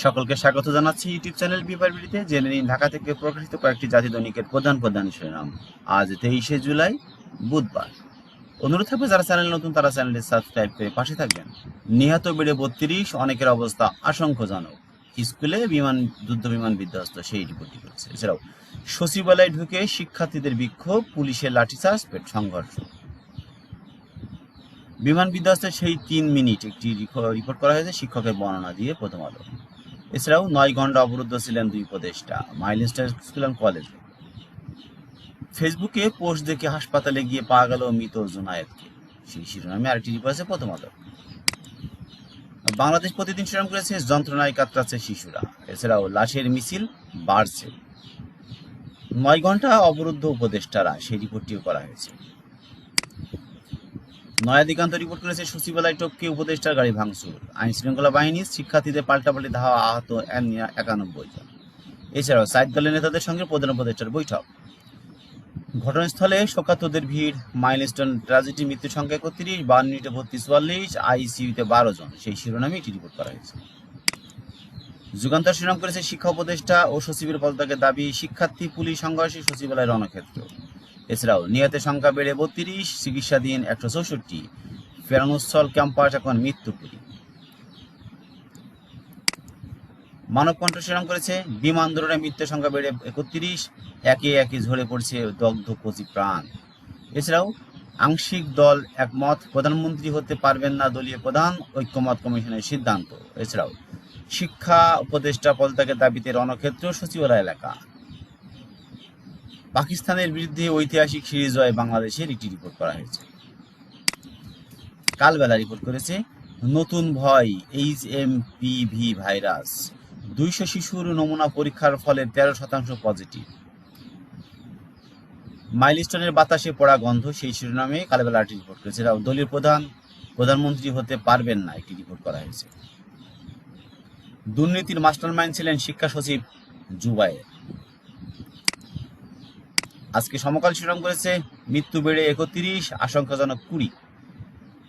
সকলকে স্বাগত জানাচ্ছি ইউটিউব চ্যানেল বিবারবিড়িতে জেনে নিন ঢাকা থেকে প্রকাশিত কয়েকটি জাতি দৈনিকের প্রধান প্রধান শিরোনাম। আজ তেইশে জুলাই, বুধবার। অনুরোধ থাকবে যারা চ্যানেল নতুন, তারা চ্যানেলটি সাবস্ক্রাইব করে পাশে থাকবেন। নিহত বেড়ে বত্রিশ, অনেকের অবস্থা আশঙ্কাজনক। স্কুলে বিমান, যুদ্ধ বিমান বিধ্বস্ত, সেই রিপোর্টটি করেছে এছাড়াও সচিবালয়ে ঢুকে শিক্ষার্থীদের বিক্ষোভ, পুলিশের লাঠিচার্জ, পেট সংঘর্ষ। বিমান বিধ্বস্তের সেই তিন মিনিট একটি রিপোর্ট করা হয়েছে শিক্ষকের বর্ণনা দিয়ে প্রথম আলো। এছাড়াও নয় ঘণ্টা অবরুদ্ধ ছিলেন দুই উপদেষ্টা মাইলস্টার স্কুল অ্যান্ড কলেজে। ফেসবুকে পোস্ট দেখে হাসপাতালে গিয়ে পাওয়া গেল মৃত জুনায়েদকে সেই শিরোনামে আরেকটি রিপোর্ট আছে প্রথম আলো বাংলাদেশ প্রতিদিন শিরোনাম করেছে, যন্ত্রণায় কাতরাচ্ছে শিশুরা। এছাড়াও লাশের মিছিল বাড়ছে। নয় ঘণ্টা অবরুদ্ধ উপদেষ্টারা, সেই রিপোর্টটিও করা হয়েছে। নয়া দিগান্ত রিপোর্ট করেছে, সচিবালয় টপকে উপদেষ্টার গাড়ি ভাঙচুর। আইন শৃঙ্খলা বাহিনীর শিক্ষার্থীদের পাল্টাপাল্টি ধাওয়া আহত একানব্বই জন। এছাড়াও সাইদ দলের নেতাদের সঙ্গে প্রধান উপদেষ্টার বৈঠক। ঘটনাস্থলে শোকাতদের ভিড়, মাইলস্টোন ট্রাজেডি মৃত্যু সংখ্যা একত্রিশ, বান্ন মিনিটে ভর্তি চুয়াল্লিশ, আইসিইউতে বারো জন, সেই শিরোনামে এটি রিপোর্ট করা হয়েছে। যুগান্তর শিরোনাম করেছে শিক্ষা উপদেষ্টা ও সচিবের পদত্যাগের দাবি, শিক্ষার্থী পুলিশ সংঘর্ষে সচিবালয় রণক্ষেত্র। এছাড়াও নিহতের সংখ্যা বেড়ে বত্রিশ, চিকিৎসাধীন একশো চৌষট্টি, ফেরানুস্থল ক্যাম্পাস এখন মৃত্যুপুরী। মানব কণ্ঠ শিরোনাম করেছে, বিমান দুর্ঘটনায় মৃত্যুর সংখ্যা বেড়ে একত্রিশ, একে একে ঝরে পড়ছে দগ্ধ কচি প্রাণ। এছাড়াও আংশিক দল একমত, প্রধানমন্ত্রী হতে পারবেন না দলীয় প্রধান, ঐক্যমত কমিশনের সিদ্ধান্ত। এছাড়াও শিক্ষা উপদেষ্টা পদত্যাগের দাবিতে রণক্ষেত্র সচিবালয় এলাকা। পাকিস্তানের বিরুদ্ধে ঐতিহাসিক সিরিজ জয় বাংলাদেশের একটি রিপোর্ট করা হয়েছে। কালবেলা রিপোর্ট করেছে, নতুন ভয় এইচ এম পিভি ভাইরাস দুইশো শিশুর নমুনা পরীক্ষার ফলে তেরো শতাংশ পজিটিভ মাইলস্টোনের বাতাসে পড়া গন্ধ, সেই শিরোনামে কালবেলা একটি রিপোর্ট করেছে। দলীয় প্রধান, প্রধানমন্ত্রী হতে পারবেন না, একটি রিপোর্ট করা হয়েছে। দুর্নীতির মাস্টারমাইন্ড ছিলেন শিক্ষা সচিব জুবায়ের। আজকে সমকাল শিরোনাম করেছে, মৃত্যু বেড়ে একত্রিশ, আশঙ্কাজনক কুড়ি।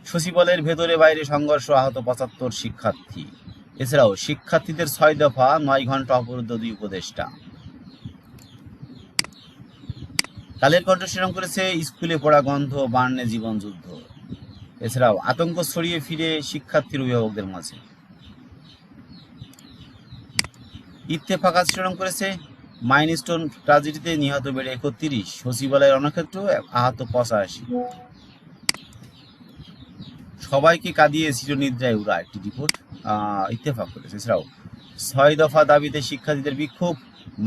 সচিবালয়ের ভেতরে বাইরে সংঘর্ষ আহত পঁচাত্তর শিক্ষার্থী। এছাড়াও শিক্ষার্থীদের ছয় দফা, নয় ঘণ্টা অবরুদ্ধ দুই উপদেষ্টা। কালের কণ্ঠ শিরোনাম করেছে, স্কুলে পড়া গন্ধ বার্নে জীবন যুদ্ধ। এছাড়াও আতঙ্ক ছড়িয়ে ফিরে শিক্ষার্থীর অভিভাবকদের মাঝে। ইত্তেফাক আজ শিরোনাম করেছে মাইনস্টোন ট্রাজেডিতে নিহত বেড়ে একত্রিশ। সচিবালয়ের রণক্ষেত্র আহত পঁচাশি। সবাইকে কাঁদিয়ে চিরনিদ্রায় উড়া একটি রিপোর্ট ইত্তেফাক করেছে। এছাড়াও ছয় দফা দাবিতে শিক্ষার্থীদের বিক্ষোভ।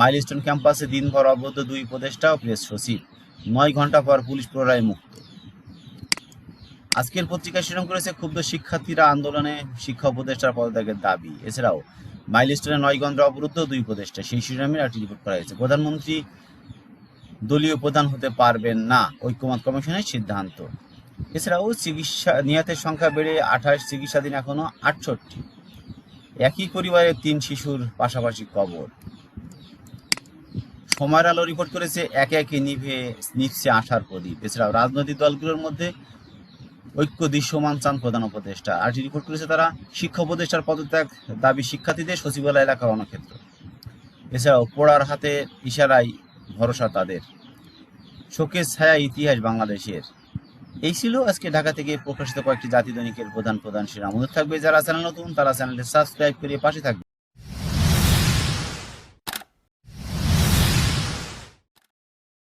মাইলস্টোন ক্যাম্পাসে দিনভর অবরুদ্ধ দুই উপদেষ্টা ও প্রেস সচিব। নয় ঘণ্টা পর পুলিশ প্ররায় মুক্ত। আজকের পত্রিকা শিরোনাম করেছে, ক্ষুব্ধ শিক্ষার্থীরা আন্দোলনে শিক্ষা উপদেষ্টার পদত্যাগের দাবি। এছাড়াও মাইলস্টোনে নয় ঘণ্টা অবরুদ্ধ দুই উপদেষ্টা। সেই শিরোনামে একটি রিপোর্ট করা হয়েছে। প্রধানমন্ত্রী দলীয় প্রধান হতে পারবেন না, ঐক্যমত কমিশনের সিদ্ধান্ত। এছাড়াও চিকিৎসা, নিহতের সংখ্যা বেড়ে আঠাশ, চিকিৎসাধীন এখনও আটষট্টি। একই পরিবারের তিন শিশুর পাশাপাশি কবর। সময়ের আলো রিপোর্ট করেছে, একে একে নিভে, নিচ্ছে আশার প্রদীপ। এছাড়াও রাজনৈতিক দলগুলোর মধ্যে ঐক্য দৃশ্যমান চান প্রধান উপদেষ্টা। আর রিপোর্ট করেছে তারা, শিক্ষা উপদেষ্টার পদত্যাগ দাবি শিক্ষার্থীদের সচিবালয় এলাকা রণক্ষেত্র। এছাড়াও পোড়ার হাতে ইশারায় ভরসা তাদের। শোকের ছায়া ইতিহাস বাংলাদেশের। এই ছিল আজকে ঢাকা থেকে প্রকাশিত কয়েকটি জাতি দৈনিকের প্রধান প্রধান অনুরোধ থাকবে, যারা চ্যানেল নতুন, তারা চ্যানেলটি সাবস্ক্রাইব করে পাশে থাকবে